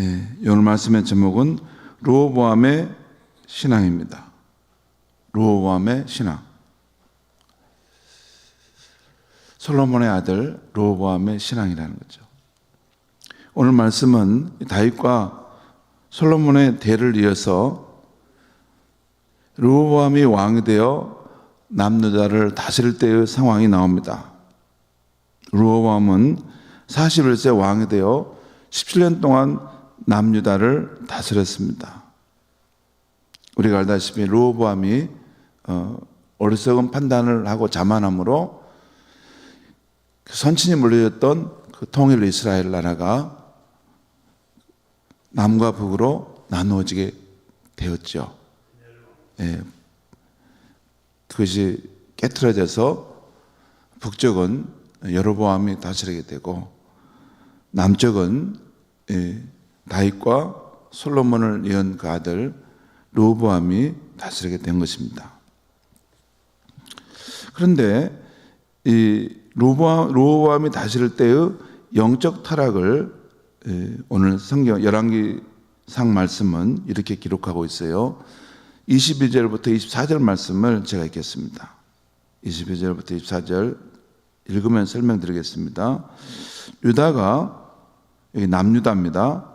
예, 오늘 말씀의 제목은 로보암의 신앙입니다. 로보암의 신앙. 솔로몬의 아들 로보암의 신앙이라는 거죠. 오늘 말씀은 다윗과 솔로몬의 대를 이어서 로보암이 왕이 되어 남유다를 다스릴 때의 상황이 나옵니다. 로보암은 41세 왕이 되어 17년 동안 남유다를 다스렸습니다. 우리가 알다시피 로보암이 어, 어리석은 판단을 하고 자만함으로 그 선친이 물려졌던 그 통일 이스라엘 나라가 남과 북으로 나누어지게 되었죠. 예. 그것이 깨트려져서 북쪽은 여로보암이 다스리게 되고 남쪽은 예, 다윗과 솔로몬을 이은 그 아들 로보암이 다스리게 된 것입니다. 그런데 이 로보암, 로보암이 다스릴 때의 영적 타락을 예, 오늘 성경 열왕기상 말씀은 이렇게 기록하고 있어요. 22절부터 24절 말씀을 제가 읽겠습니다. 22절부터 24절 읽으면 설명드리겠습니다. 유다가 여기 남유다입니다.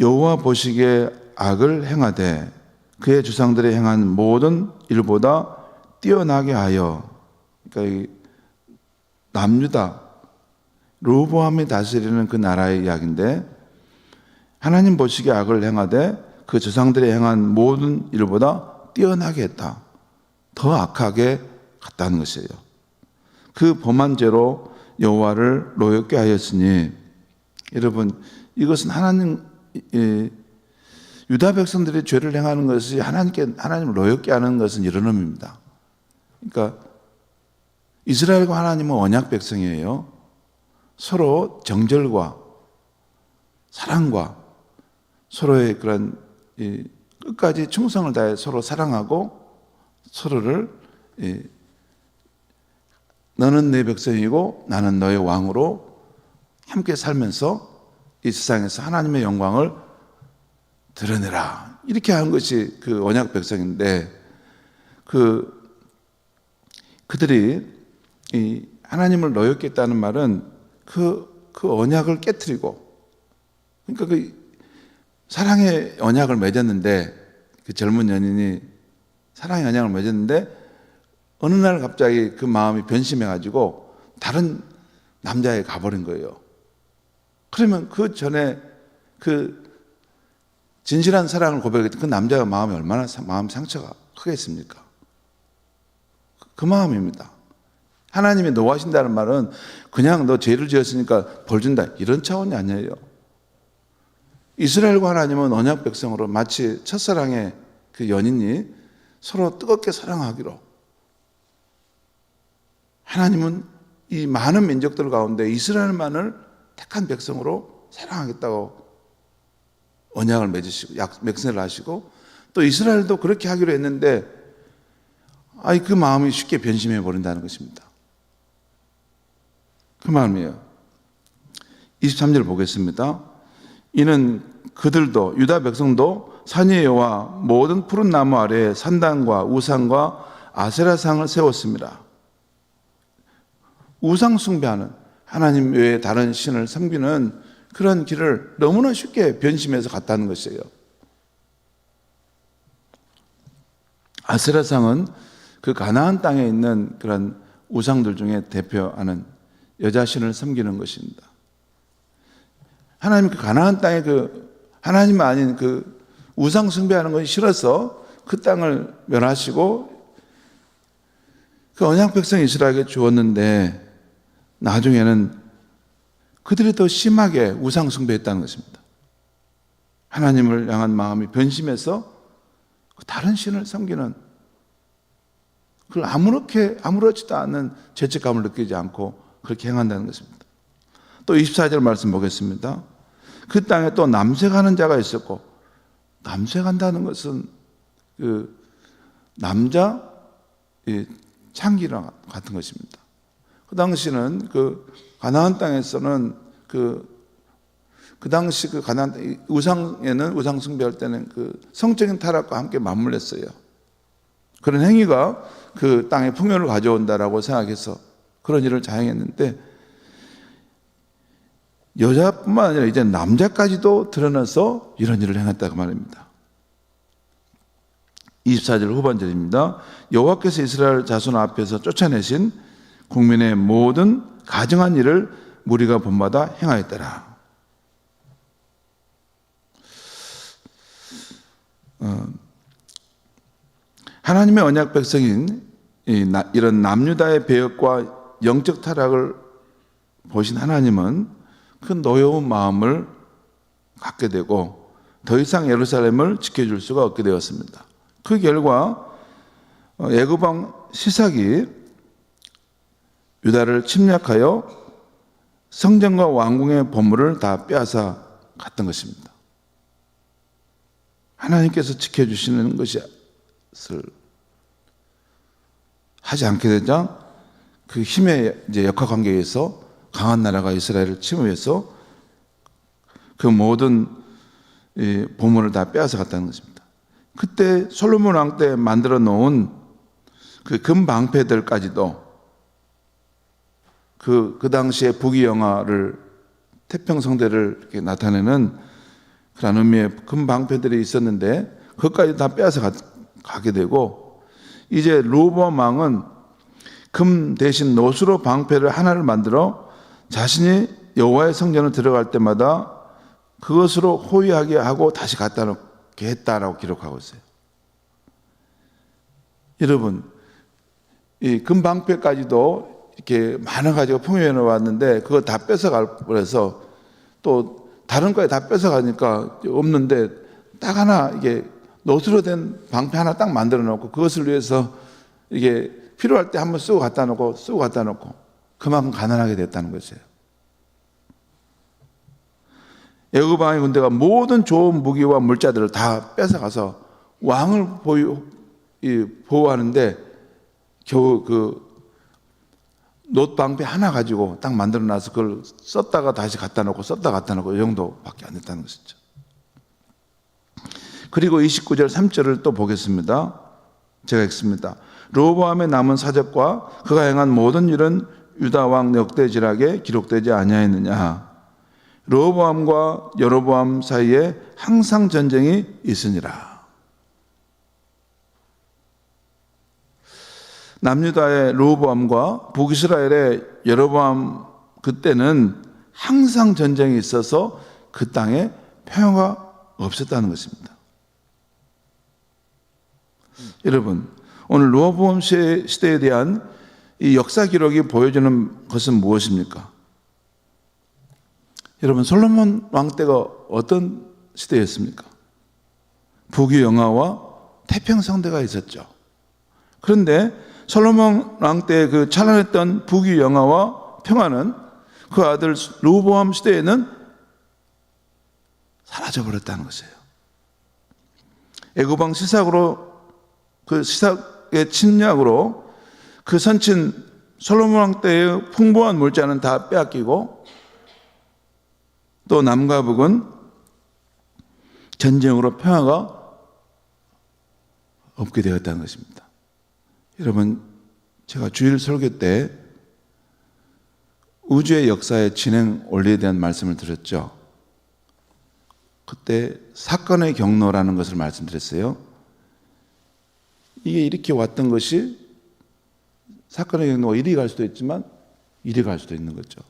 여호와 보시기에 악을 행하되 그의 주상들이 행한 모든 일보다 뛰어나게 하여 그러니까 이 남유다 로보암이 다스리는 그 나라의 이야기인데 하나님 보시기에 악을 행하되 그 조상들이 행한 모든 일보다 뛰어나게 했다. 더 악하게 갔다는 것이에요. 그 범한 죄로 여호와를 노엽게 하였으니 여러분 이것은 하나님 예, 유다 백성들이 죄를 행하는 것이 하나님께 하나님을 노엽게 하는 것은 이런 의미입니다. 그러니까 이스라엘과 하나님은 언약 백성이에요. 서로 정절과 사랑과 서로의 그런 끝까지 충성을 다해 서로 사랑하고 서로를 너는 내 백성이고 나는 너의 왕으로 함께 살면서 이 세상에서 하나님의 영광을 드러내라. 이렇게 한 것이 그 언약 백성인데 그 그들이 이 하나님을 노였겠다는 말은 그, 그 언약을 깨뜨리고 그러니까 그 사랑의 언약을 맺었는데 그 젊은 연인이 사랑의 언약을 맺었는데 어느 날 갑자기 그 마음이 변심해 가지고 다른 남자에 가버린 거예요. 그러면 그 전에 그 진실한 사랑을 고백했던 그 남자가 마음이 얼마나 마음 상처가 크겠습니까? 그 마음입니다. 하나님이 노하신다는 말은 그냥 너 죄를 지었으니까 벌 준다 이런 차원이 아니에요. 이스라엘과 하나님은 언약 백성으로 마치 첫사랑의 그 연인이 서로 뜨겁게 사랑하기로 하나님은 이 많은 민족들 가운데 이스라엘만을 택한 백성으로 사랑하겠다고 언약을 맺으시고 약 맹세를 하시고 또 이스라엘도 그렇게 하기로 했는데 아이 그 마음이 쉽게 변심해 버린다는 것입니다. 그 마음이에요. 23절 보겠습니다. 이는 그들도 유다 백성도 산의 여와 모든 푸른 나무 아래에 산당과 우상과 아세라상을 세웠습니다. 우상 숭배하는 하나님 외에 다른 신을 섬기는 그런 길을 너무나 쉽게 변심해서 갔다는 것이에요. 아세라상은 그 가나안 땅에 있는 그런 우상들 중에 대표하는 여자 신을 섬기는 것입니다. 하나님 그 가나안 땅에 그 하나님 아닌 그 우상 숭배하는 것이 싫어서 그 땅을 멸하시고 그 언약 백성 이스라엘에게 주었는데 나중에는 그들이 더 심하게 우상 숭배했다는 것입니다. 하나님을 향한 마음이 변심해서 다른 신을 섬기는 그걸 아무렇게 아무렇지도 않은 죄책감을 느끼지 않고 그렇게 행한다는 것입니다. 또 24절 말씀 보겠습니다. 그 땅에 또 남색하는 자가 있었고 남색한다는 것은 그 남자 창기랑 같은 것입니다. 그 당시는 그 가나안 땅에서는 그그 당시 그 가난 이 우상에는 우상 숭배할 때는 그 성적인 타락과 함께 맞물렸어요. 그런 행위가 그 땅에 풍요를 가져온다라고 생각해서 그런 일을 자행했는데 여자뿐만 아니라 이제 남자까지도 드러나서 이런 일을 행했다고 말입니다. 24절 후반절입니다. 여호와께서 이스라엘 자손 앞에서 쫓아내신 국민의 모든 가정한 일을 무리가 본마다 행하였더라. 어, 하나님의 언약 백성인 이런 남유다의 배역과 영적 타락을 보신 하나님은 그 노여운 마음을 갖게 되고 더 이상 예루살렘을 지켜줄 수가 없게 되었습니다. 그 결과 어, 애굽왕 시삭이 유다를 침략하여 성전과 왕궁의 보물을 다 빼앗아 갔던 것입니다. 하나님께서 지켜주시는 것을 하지 않게 되자 그 힘의 이제 역학 관계에서 강한 나라가 이스라엘을 침입해서 그 모든 이 보물을 다 빼앗아 갔다는 것입니다. 그때 솔로몬 왕 때 만들어 놓은 그 금방패들까지도 그, 그 당시에 부귀영화를 태평성대를 이렇게 나타내는 그런 의미의 금방패들이 있었는데 그것까지 다 빼앗아 가, 가게 되고 이제 왕은 금 대신 노수로 방패를 하나를 만들어 자신이 여호와의 성전을 들어갈 때마다 그것으로 호위하게 하고 다시 갖다 놓게 했다라고 기록하고 있어요. 여러분, 이 금방패까지도 이렇게 많아가지고 풍요해 놓았는데 그거 다 뺏어갈 뻔해서 또 다른 거에 다 뺏어가니까 없는데 딱 하나 이게 노수로 된 방패 하나 딱 만들어 놓고 그것을 위해서 이게 필요할 때 한번 쓰고 갖다 놓고 쓰고 갖다 놓고 그만큼 가난하게 됐다는 것이에요. 애굽 왕의 군대가 모든 좋은 무기와 물자들을 다 뺏어가서 왕을 보유 이, 보호하는데 겨우 그 놋방패 하나 가지고 딱 만들어 놔서 그걸 썼다가 다시 갖다 놓고 썼다 갖다 놓고 이 정도밖에 안 됐다는 것이죠. 그리고 29절 3절을 또 보겠습니다. 제가 읽습니다. 로보암의 남은 사적과 그가 행한 모든 일은 유다 왕 역대지락에 기록되지 아니하였느냐. 로보암과 여로보암 사이에 항상 전쟁이 있으니라. 남유다의 로보암과 북이스라엘의 여로보암 그때는 항상 전쟁이 있어서 그 땅에 평화가 없었다는 것입니다. 여러분, 오늘 로보암 시대에 대한 이 역사 기록이 보여주는 것은 무엇입니까? 여러분, 솔로몬 왕 때가 어떤 시대였습니까? 부귀영화와 태평성대가 있었죠. 그런데 솔로몬 왕 때 그 찬란했던 부귀영화와 평화는 그 아들 로보암 시대에는 사라져 버렸다는 것이에요. 애굽왕 시삭으로 그 시삭의 침략으로 그 선친 솔로몬 왕 때의 풍부한 물자는 다 빼앗기고 또 남과 북은 전쟁으로 평화가 없게 되었다는 것입니다. 여러분, 제가 주일 설교 때 우주의 역사의 진행 원리에 대한 말씀을 드렸죠. 그때 사건의 경로라는 것을 말씀드렸어요. 이게 이렇게 왔던 것이 사건의 경로가 이리 갈 수도 있지만 이리 갈 수도 있는 거죠.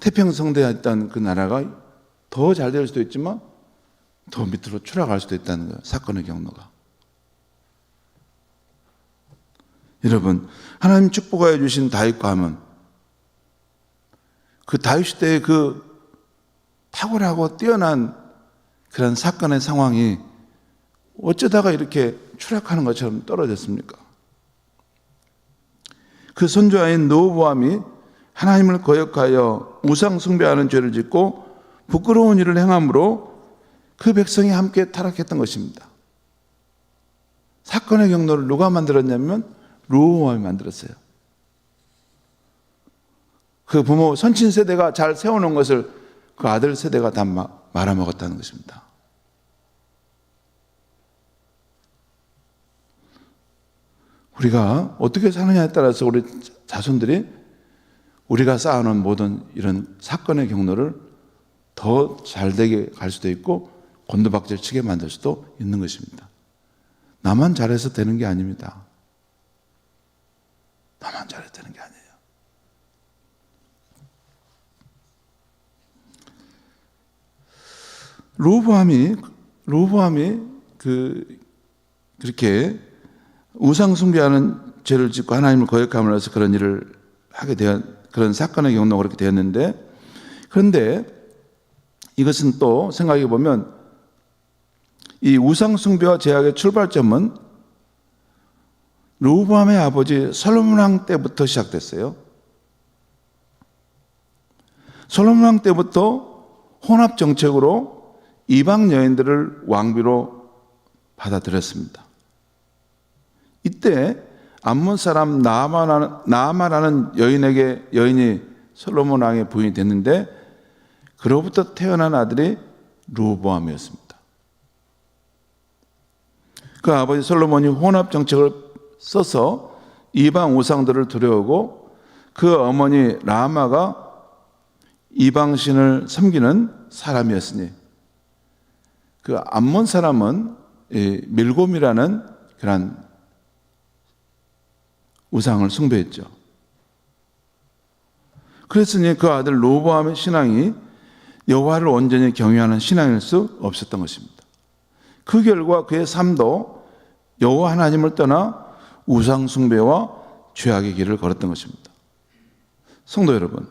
태평성대였던 그 나라가 더 잘 될 수도 있지만 더 밑으로 추락할 수도 있다는 거예요. 사건의 경로가. 여러분, 하나님 축복하여 주신 다윗과 하면 그 다윗 시대의 그 탁월하고 뛰어난 그런 사건의 상황이 어쩌다가 이렇게 추락하는 것처럼 떨어졌습니까? 그 선조아인 노보암이 하나님을 거역하여 우상 숭배하는 죄를 짓고 부끄러운 일을 행함으로 그 백성이 함께 타락했던 것입니다. 사건의 경로를 누가 만들었냐면 로보암이 만들었어요. 그 부모 선친 세대가 잘 세워놓은 것을 그 아들 세대가 다 마- 말아먹었다는 것입니다. 우리가 어떻게 사느냐에 따라서 우리 자손들이 우리가 쌓아놓은 모든 이런 사건의 경로를 더 잘 되게 갈 수도 있고 곤두박질 치게 만들 수도 있는 것입니다. 나만 잘해서 되는 게 아닙니다. 나만 되는 게 아니에요. 로보암이 로보암이 그 그렇게 우상 숭배하는 죄를 짓고 하나님을 거역함으로 해서 그런 일을 하게 되어 그런 사건의 경로가 그렇게 되었는데 그런데 이것은 또 생각해 보면 이 우상 숭배와 제약의 출발점은 로보암의 아버지 솔로몬 왕 때부터 시작됐어요. 솔로몬 왕 때부터 혼합 정책으로 이방 여인들을 왕비로 받아들였습니다. 이때 암몬 사람 나아마라는, 여인에게 여인이 솔로몬 왕의 부인이 됐는데 그로부터 태어난 아들이 루보암이었습니다. 그 아버지 솔로몬이 혼합 정책을 써서 이방 우상들을 두려우고 그 어머니 라마가 이방신을 섬기는 사람이었으니 그 암몬 사람은 이 밀곰이라는 그런 우상을 숭배했죠. 그랬으니 그 아들 로보암의 신앙이 여호와를 온전히 경외하는 신앙일 수 없었던 것입니다. 그 결과 그의 삶도 여호와 하나님을 떠나 우상 숭배와 죄악의 길을 걸었던 것입니다. 성도 여러분,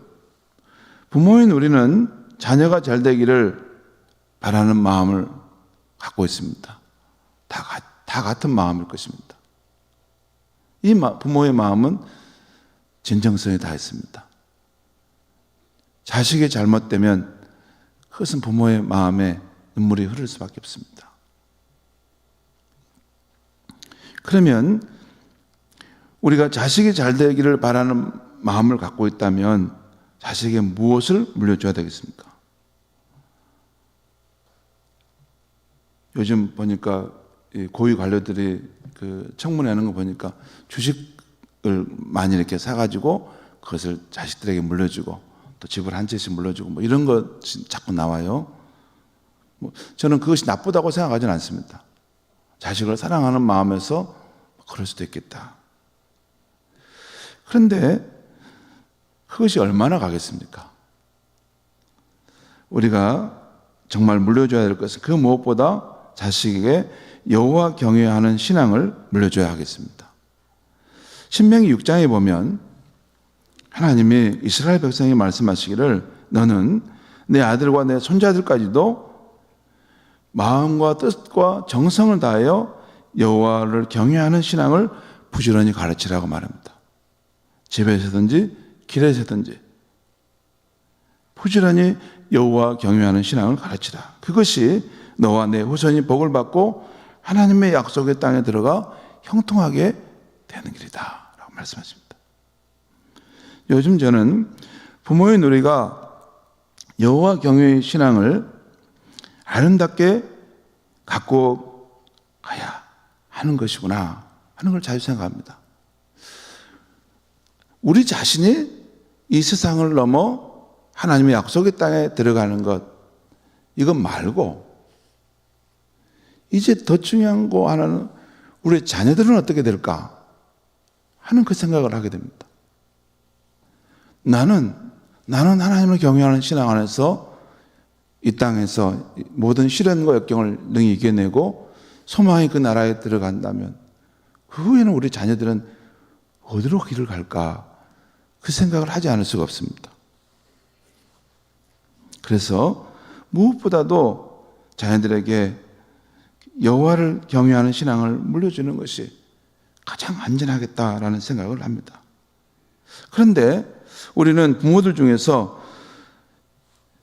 부모인 우리는 자녀가 잘 되기를 바라는 마음을 갖고 있습니다. 다, 가- 다 같은 마음일 것입니다. 이 마- 부모의 마음은 진정성이 다 있습니다. 자식이 잘못되면 그것은 부모의 마음에 눈물이 흐를 수밖에 없습니다. 그러면 우리가 자식이 잘 되기를 바라는 마음을 갖고 있다면 자식에게 무엇을 물려줘야 되겠습니까? 요즘 보니까 이 고위 관료들이 그 청문회 하는 거 보니까 주식을 많이 이렇게 사가지고 그것을 자식들에게 물려주고 또 집을 한 채씩 물려주고 뭐 이런 것 자꾸 나와요. 뭐 저는 그것이 나쁘다고 생각하지는 않습니다. 자식을 사랑하는 마음에서 그럴 수도 있겠다. 그런데 그것이 얼마나 가겠습니까? 우리가 정말 물려줘야 될 것은 그 무엇보다 자식에게 여호와 경외하는 신앙을 물려줘야 하겠습니다. 신명기 6장에 보면 하나님이 이스라엘 백성이 말씀하시기를 너는 내 아들과 내 손자들까지도 마음과 뜻과 정성을 다하여 여호와를 경외하는 신앙을 부지런히 가르치라고 말합니다. 집에서든지 길에서든지 부지런히 여호와 경외하는 신앙을 가르치라. 그것이 너와 내 후손이 복을 받고 하나님의 약속의 땅에 들어가 형통하게 되는 길이다 라고 말씀하십니다. 요즘 저는 부모인 우리가 여호와 경외의 신앙을 아름답게 갖고 가야 하는 것이구나 하는 걸 자주 생각합니다. 우리 자신이 이 세상을 넘어 하나님의 약속의 땅에 들어가는 것 이것 말고 이제 더 중요한 거 하나는 우리 자녀들은 어떻게 될까 하는 그 생각을 하게 됩니다. 나는 나는 하나님을 경외하는 신앙 안에서 이 땅에서 모든 시련과 역경을 능히 이겨내고 소망이 그 나라에 들어간다면 그 후에는 우리 자녀들은 어디로 길을 갈까 그 생각을 하지 않을 수가 없습니다. 그래서 무엇보다도 자녀들에게 여호와를 경외하는 신앙을 물려주는 것이 가장 안전하겠다라는 생각을 합니다. 그런데 우리는 부모들 중에서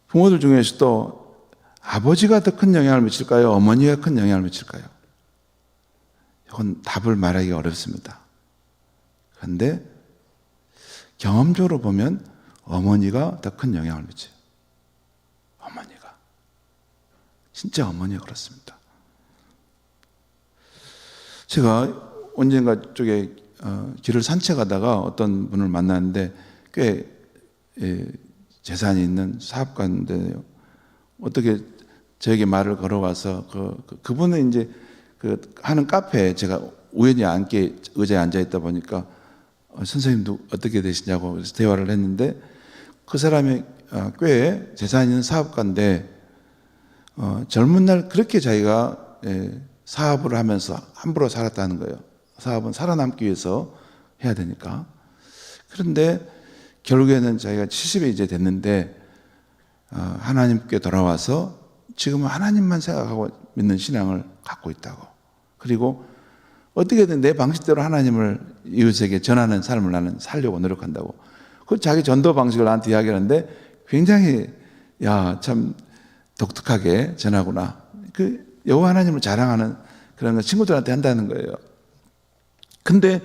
부모들 중에서도 아버지가 더 큰 영향을 미칠까요? 어머니가 큰 영향을 미칠까요? 이건 답을 말하기 어렵습니다. 그런데 경험적으로 보면 어머니가 더 큰 영향을 미쳐요. 어머니가. 진짜 어머니가 그렇습니다. 제가 언젠가 쪽에 어, 길을 산책하다가 어떤 분을 만났는데 꽤 예, 재산이 있는 사업가인데요. 어떻게 저에게 말을 걸어와서 그, 그 그분은 이제 그 하는 카페에 제가 우연히 앉게 의자에 앉아 있다 보니까 어, 선생님도 어떻게 되시냐고 대화를 했는데 그 사람이 어, 꽤 재산 있는 사업가인데 어, 젊은 날 그렇게 자기가 예, 사업을 하면서 함부로 살았다는 거예요. 사업은 살아남기 위해서 해야 되니까. 그런데 결국에는 자기가 70이 이제 됐는데 어, 하나님께 돌아와서 지금은 하나님만 생각하고 믿는 신앙을 갖고 있다고. 그리고 어떻게든 내 방식대로 하나님을 이웃에게 전하는 삶을 나는 살려고 노력한다고. 그 자기 전도 방식을 나한테 이야기하는데 굉장히 야 참 독특하게 전하구나. 그 여호와 하나님을 자랑하는 그런 거 친구들한테 한다는 거예요. 근데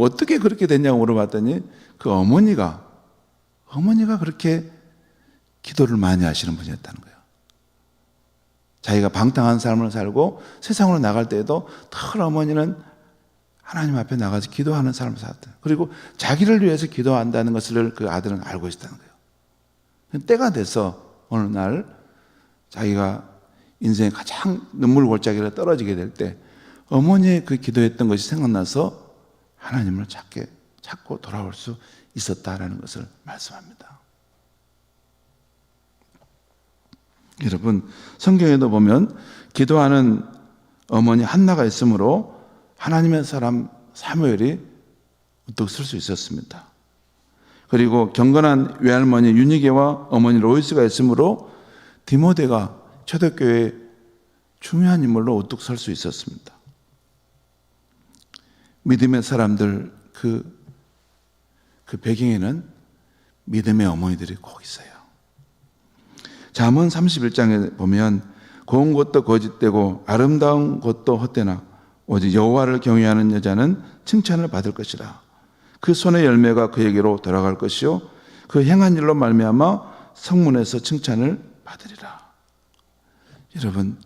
어떻게 그렇게 됐냐고 물어봤더니 그 어머니가 어머니가 그렇게 기도를 많이 하시는 분이었다는 거예요. 자기가 방탕한 삶을 살고 세상으로 나갈 때에도 늘 어머니는 하나님 앞에 나가서 기도하는 삶을 살았다. 그리고 자기를 위해서 기도한다는 것을 그 아들은 알고 있었다는 거예요. 때가 돼서 어느 날 자기가 인생의 가장 눈물 골짜기로 떨어지게 될 때 어머니의 그 기도했던 것이 생각나서 하나님을 찾게 찾고 돌아올 수 있었다라는 것을 말씀합니다. 여러분 성경에도 보면 기도하는 어머니 한나가 있으므로 하나님의 사람 사무엘이 우뚝 쓸수 있었습니다. 그리고 경건한 외할머니 윤희계와 어머니 로이스가 있으므로 디모데가 초대교회 중요한 인물로 우뚝 설 수 있었습니다. 믿음의 사람들 그, 그 배경에는 믿음의 어머니들이 꼭 있어요. 잠언 31장에 보면 고운 것도 거짓되고 아름다운 것도 헛되나 오직 여호와를 경외하는 여자는 칭찬을 받을 것이라. 그 손의 열매가 그에게로 돌아갈 것이요 그 행한 일로 말미암아 성문에서 칭찬을 받으리라. 여러분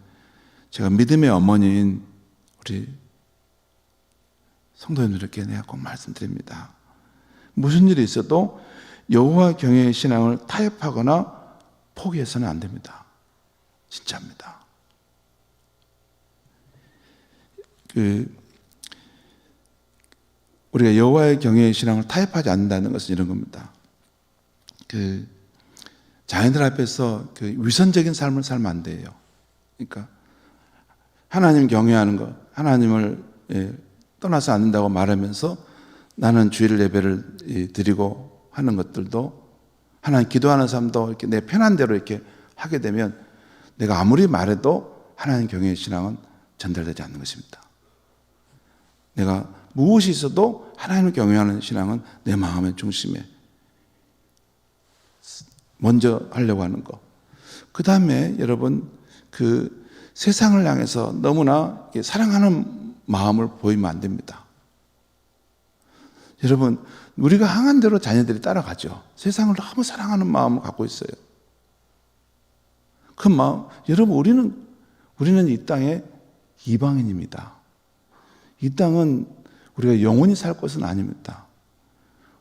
제가 믿음의 어머니인 우리 성도님들께 내가 꼭 말씀드립니다. 무슨 일이 있어도 여호와 경외의 신앙을 타협하거나 포기해서는 안 됩니다. 진짜입니다. 그 우리가 여호와의 경외의 신앙을 타협하지 않는다는 것은 이런 겁니다. 그 자연들 앞에서 그 위선적인 삶을 살면 안 돼요. 그러니까 하나님 경외하는 것, 하나님을 예, 떠나서 않는다고 말하면서 나는 주일 예배를 드리고 하는 것들도 하나님 기도하는 삶도 이렇게 내 편한 대로 이렇게 하게 되면 내가 아무리 말해도 하나님 경외의 신앙은 전달되지 않는 것입니다. 내가 무엇이 있어도 하나님을 경외하는 신앙은 내 마음의 중심에 먼저 하려고 하는 거. 그 다음에 여러분 그 세상을 향해서 너무나 사랑하는 마음을 보이면 안 됩니다. 여러분 우리가 항한 대로 자녀들이 따라가죠. 세상을 너무 사랑하는 마음을 갖고 있어요. 그 마음 여러분 우리는 우리는 이 땅의 이방인입니다. 이 땅은 우리가 영원히 살 것은 아닙니다.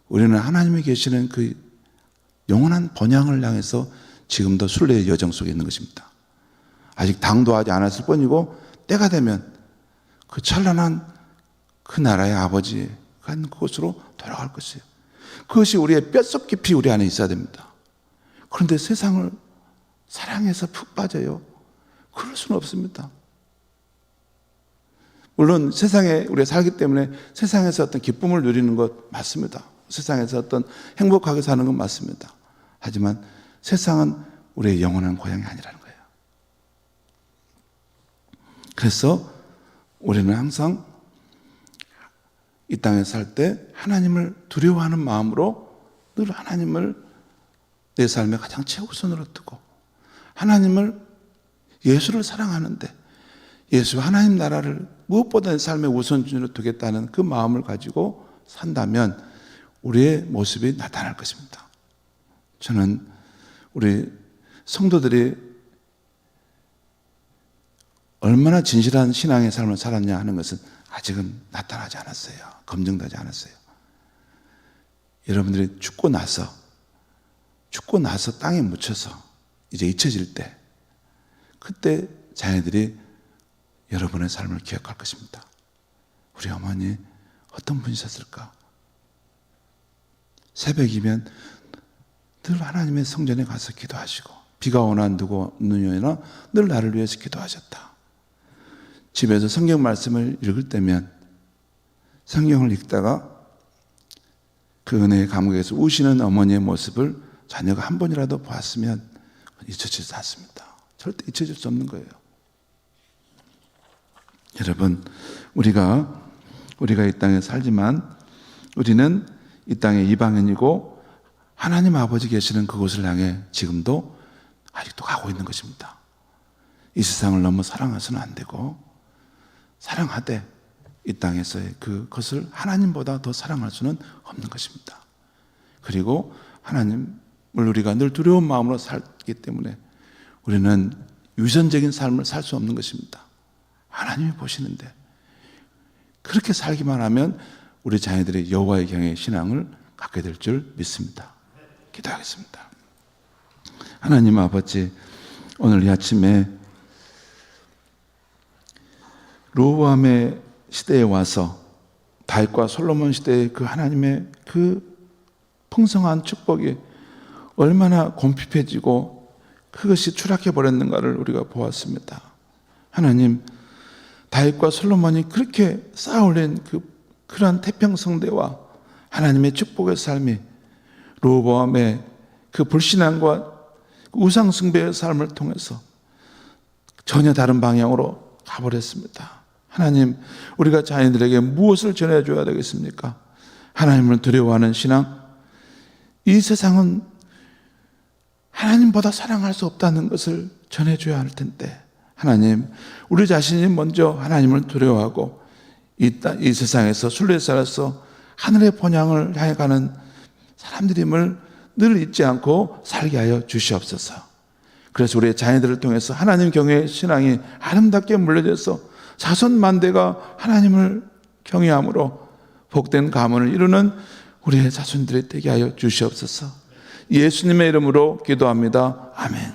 우리는 하나님이 계시는 그 영원한 번향을 향해서 지금도 순례의 여정 속에 있는 것입니다. 아직 당도하지 않았을 뿐이고 때가 되면 그 찬란한 그 나라의 아버지 간 그곳으로 돌아갈 것이에요. 그것이 우리의 뼛속 깊이 우리 안에 있어야 됩니다. 그런데 세상을 사랑해서 푹 빠져요. 그럴 수는 없습니다. 물론 세상에 우리가 살기 때문에 세상에서 어떤 기쁨을 누리는 것 맞습니다. 세상에서 어떤 행복하게 사는 건 맞습니다. 하지만 세상은 우리의 영원한 고향이 아니라는 거예요. 그래서 우리는 항상 이 땅에 살 때 하나님을 두려워하는 마음으로 늘 하나님을 내 삶의 가장 최우선으로 두고 하나님을 예수를 사랑하는데 예수 하나님 나라를 무엇보다 내 삶의 우선순위로 두겠다는 그 마음을 가지고 산다면 우리의 모습이 나타날 것입니다. 저는 우리 성도들이 얼마나 진실한 신앙의 삶을 살았냐 하는 것은 아직은 나타나지 않았어요. 검증되지 않았어요. 여러분들이 죽고 나서, 죽고 나서 땅에 묻혀서 이제 잊혀질 때, 그때 자녀들이 여러분의 삶을 기억할 것입니다. 우리 어머니 어떤 분이셨을까? 새벽이면 늘 하나님의 성전에 가서 기도하시고 비가 오나 누구 눈이나 늘 나를 위해서 기도하셨다. 집에서 성경 말씀을 읽을 때면 성경을 읽다가 그 은혜의 감옥에서 우시는 어머니의 모습을 자녀가 한 번이라도 보았으면 잊혀지지 않습니다. 절대 잊혀질 수 없는 거예요. 여러분, 우리가 우리가 이 땅에 살지만 우리는 이 땅의 이방인이고 하나님 아버지 계시는 그곳을 향해 지금도 아직도 가고 있는 것입니다. 이 세상을 너무 사랑해서는 안 되고 사랑하되 이 땅에서의 그것을 하나님보다 더 사랑할 수는 없는 것입니다. 그리고 하나님을 우리가 늘 두려운 마음으로 살기 때문에 우리는 유선적인 삶을 살 수 없는 것입니다. 하나님이 보시는데 그렇게 살기만 하면 우리 자녀들이 여호와의 경의 신앙을 갖게 될 줄 믿습니다. 기도하겠습니다. 하나님 아버지 오늘 이 아침에 로보암의 시대에 와서 다윗과 솔로몬 시대의 그 하나님의 그 풍성한 축복이 얼마나 곰핍해지고 그것이 추락해 버렸는가를 우리가 보았습니다. 하나님 다윗과 솔로몬이 그렇게 쌓아올린 그 그러한 태평성대와 하나님의 축복의 삶이 로보암의 그 불신앙과 우상 숭배의 삶을 통해서 전혀 다른 방향으로 가버렸습니다. 하나님, 우리가 자녀들에게 무엇을 전해줘야 되겠습니까? 하나님을 두려워하는 신앙. 이 세상은 하나님보다 사랑할 수 없다는 것을 전해줘야 할 텐데, 하나님, 우리 자신이 먼저 하나님을 두려워하고 이, 땅, 이 세상에서 순례 살아서 하늘의 본향을 향해 가는 사람들임을 늘 잊지 않고 살게 하여 주시옵소서. 그래서 우리의 자녀들을 통해서 하나님 경외의 신앙이 아름답게 물려져서 자손 만대가 하나님을 경외함으로 복된 가문을 이루는 우리의 자손들이 되게 하여 주시옵소서. 예수님의 이름으로 기도합니다. 아멘.